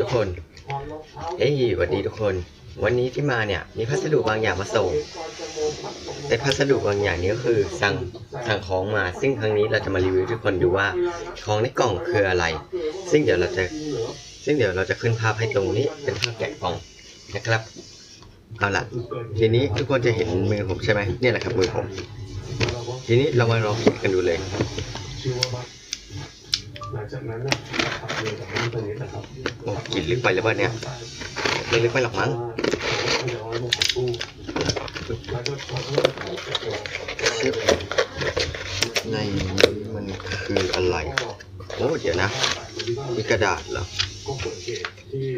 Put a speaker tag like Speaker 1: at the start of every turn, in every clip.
Speaker 1: ทุกคน เฮ้ยสวัสดีทุกคน วันนี้ที่มาเนี่ย มีพัสดุบางอย่างมาส่ง แต่พัสดุบางอย่างนี้ก็คือสั่งสั่งของมา ซึ่งครั้งนี้เราจะมารีวิวทุกคนดูว่าของในกล่องคืออะไร ซึ่งเดี๋ยวเราจะ ซึ่งเดี๋ยวเราจะขึ้นภาพให้ตรงนี้ เป็นภาพแกะกล่องนะครับ เอาล่ะทีนี้ทุกคนจะเห็นมือผมใช่ไหมเนี่ยแหละครับมือผม ทีนี้เรามาลองคิดกันดูเลย
Speaker 2: หลังจากนั้นน่ะขับเรือจากนั้นตัวนี้นะครับ
Speaker 1: โอ้กลินลึกไปแล้ววะเนี่ยไม่ลึกไปหรอกมั้ง
Speaker 2: เดี๋ยวเอาลงของตู้แล้วก็แล้วก็ถ่ายจากตัว
Speaker 1: ชึบในนี้มันคืออะไร โอ้เดี๋ยวนะมีกระดาษเหรอ
Speaker 2: ก็เกิดเหตุที่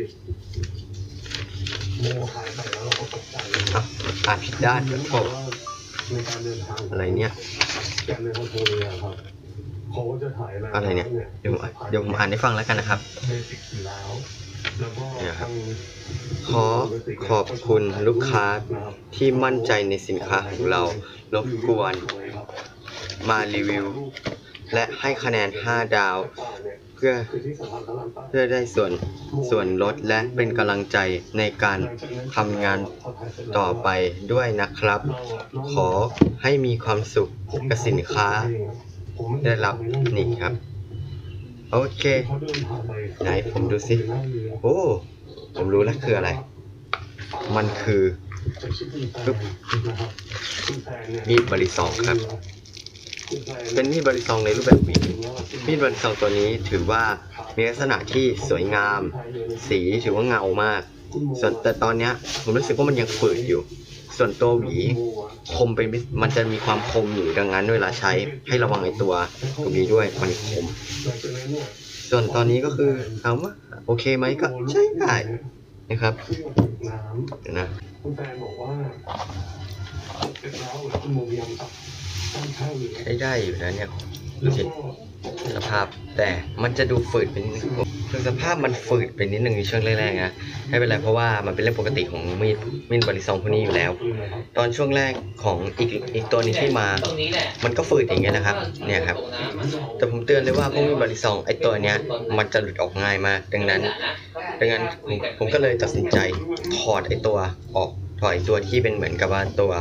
Speaker 2: โมหายไปแล้วเราก็ตกใจ
Speaker 1: อะอ่านผิดด้านโอ้
Speaker 2: ในการเดินทาง
Speaker 1: อะไรเนี่ย
Speaker 2: การเดินทางโทรเรือครับเขาจะถ่าย
Speaker 1: อะไรเนี่ยเดี๋ยวผมเดี๋ยวผมอ่านให้ฟังแล้วกันนะครับ
Speaker 2: เบสิกอยู่แล้วแล้วก็
Speaker 1: เนี่ยครับ
Speaker 2: ทาง
Speaker 1: ขอขอบคุณลูกค้าที่มั่นใจในสินค้าของเรารบกวนมารีวิว และให้คะแนน 5 ดาว เพื่อ
Speaker 2: คือที่สะพานพระรามเก้า
Speaker 1: เพื่อได้ส่วนส่วนลดและเป็นกำลังใจในการทำงานต่อไปด้วยนะครับ ขอให้มีความสุขกับสินค้า ได้รับนี่ครับ โอเค
Speaker 2: ไห
Speaker 1: นผมดูสิ โอ้ ผมรู้แล้วคืออะไร มันคือ
Speaker 2: ปึ๊บ
Speaker 1: มีดบริซองครับ เป็นมีดบริซองในรูปแบบหวีมีดบริซองตัวนี้ถือว่ามีลักษณะที่สวยงาม สีถือว่าเงามาก ส่วนแต่ตอนนี้ผมรู้สึกว่ามันยังฝืดอยู่ ส่วนตัวหวีคมเป็นพิเศษมันจะมีความคมอยู่ดังนั้นเวลาใช้ให้ระวังไอ้ตัวตัวนี้ด้วยมันคม ส่วนตอนนี้ก็คือเอาว่าโอเคไหมก็ใช้ได้นะครับ
Speaker 2: น้ำ
Speaker 1: นะ
Speaker 2: คุณแฟนบอกว่าเสร็จแล้วคุณโมยังค่าเหลือ
Speaker 1: ใช้ได้อยู่นะเนี่ยดู
Speaker 2: แล้ว
Speaker 1: สิ
Speaker 2: ก็
Speaker 1: สภาพแต่มันจะดูฝืดไปนิดนึง คือสภาพมันฝืดไปนิดนึงในช่วงแรกๆนะไม่เป็นไรเพราะว่ามันเป็นเรื่องปกติของมีดมีดบริซองพวกนี้อยู่แล้ว ตอนช่วงแรกของอีกอีกตัวนี้ที่มา มันก็ฝืดอย่างเงี้ยนะครับ เนี่ยครับ แต่ผมเตือนเลยว่าพวกมีดบริซองไอตัวเนี้ยมันจะหลุดออกง่ายมาก ดังนั้น ดังนั้นผมผมก็เลยตัดสินใจถอดไอตัวออกถอดไอตัวที่เป็นเหมือนกับว่าตัว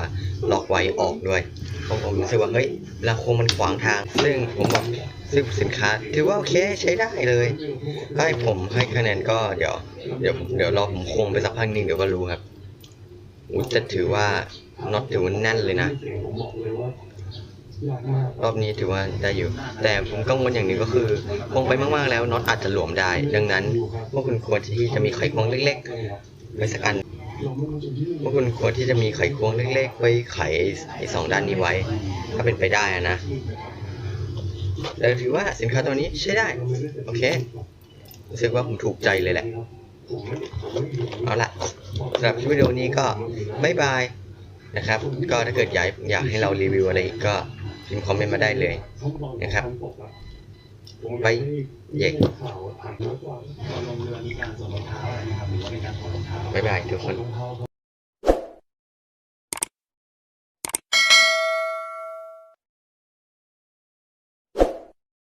Speaker 1: ล็อกไว้ออกด้วยเพราะผมรู้สึกว่าเฮ้ยราคงมันขวางทาง ซึ่งผมบอก ซึ่งสินค้าถือว่าโอเคใช้ได้เลยให้ผมให้คะแนนก็เดี๋ยว เดี๋ยวเดี๋ยวรอผมคงไปสักพักนึงเดี๋ยวก็รู้ครับอุ๊ยจะถือว่าน็อตถือว่าแน่นเลยนะ รอบนี้ถือว่าได้อยู่ แต่ผมกังวลอย่างหนึ่งก็คือคงไปมากๆแล้วน็อตอาจจะหลวมได้ ดังนั้นพวกคุณควรที่จะมีไขควงเล็กๆไว้สักอัน
Speaker 2: เราไม่รู้จะยื่น
Speaker 1: พวกคุณควรที่จะมีไขควงเล็กๆไว้ไขไอ้สองด้านนี้ไว้ ถ้าเป็นไปได้นะ แต่ถือว่าสินค้าตัวนี้ใช้ได้ โอเค รู้สึกว่าผมถูกใจเลยแหละ เอาละสำหรับคลิปวิดีโอนี้ก็บายบายนะครับ ก็ถ้าเกิดอยากอยากให้เรารีวิวอะไรอีกก็พิมพ์คอมเมนต์มาได้เลยนะครับไปเย่บ๊ายบายทุกคน